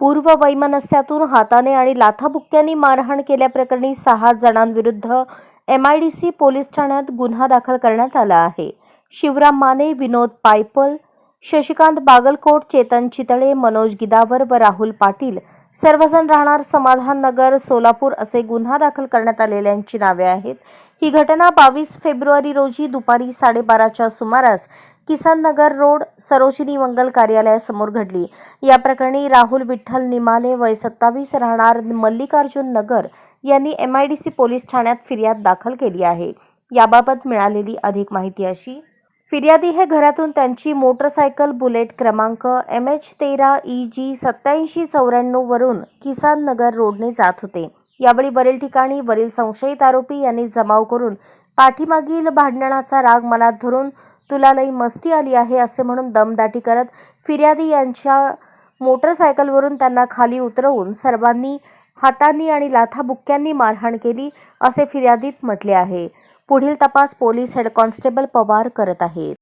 पूर्व वैमनस्यातून हाताने आणि लाथाबुक्क्यांनी मारहाण केल्याप्रकरणी सहा जणांविरुद्ध एमआयडीसी पोलीस ठाण्यात गुन्हा दाखल करण्यात आला आहे. शिवराम माने विनोद पायपल शशिकांत बागलकोट चेतन चितळे मनोज गिदावर व राहुल पाटील सर्वजण राहणार समाधान नगर सोलापूर असे गुन्हा दाखल करण्यात आलेल्यांची नावे आहेत. ही घटना बावीस फेब्रुवारी रोजी दुपारी साडेबाराच्या सुमारास किसन नगर रोड सरोजिनी मंगल कार्यालयासमोर घडली. या प्रकरणी राहुल विठ्ठल निमाले वय सत्तावीस राहणार मल्लिकार्जुन नगर यांनी एमआयडीसी पोलीस ठाण्यात फिर्याद दाखल केली आहे. याबाबत मिळालेली अधिक माहिती अशी फिर्यादी हे घरातून त्यांची मोटरसायकल बुलेट क्रमांक एम एच तेरा ई जी सत्याऐंशी चौऱ्याण्णव वरून किसान नगर रोडने जात होते. यावेळी वरील ठिकाणी वरील संशयित आरोपी यांनी जमाव करून पाठीमागील भांडणाचा राग मनात धरून तुला लई मस्ती आली आहे असे म्हणून दमदाटी करत फिर्यादी यांच्या मोटरसायकलवरून त्यांना खाली उतरवून सर्वांनी हातांनी आणि लाथाबुक्क्यांनी मारहाण केली असे फिर्यादीत म्हटले आहे. पुढील तपास पोलीस हेड कॉन्स्टेबल पवार करत आहेत.